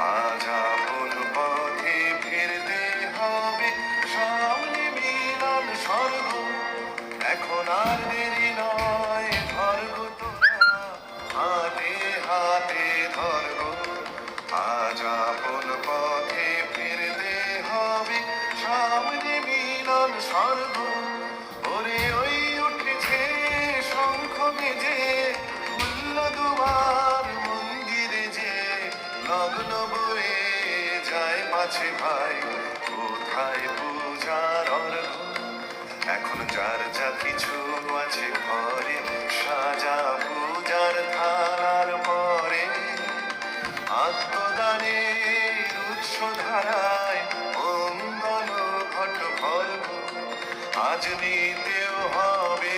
আজা ভুল পথে ফিরতে হবে। সামনে মিলন স্বর্গ। এখন আর দেরি নয় ধর্গ তোরা হাতে হাতে ধর্গ আজা ভুল পথে ফিরতে হবে। সামনে মিলন স্বর্গ। লগ্ন বয়ে যায় পাছে ভাই। কোথায় পূজার অর্ঘ? এখন যার যা কিছু আছে ঘরে সাজা পূজার থালার পরে আত্মদানের উৎস ধারায় অঙ্গন ঘট ফল। আজ নিতেও হবে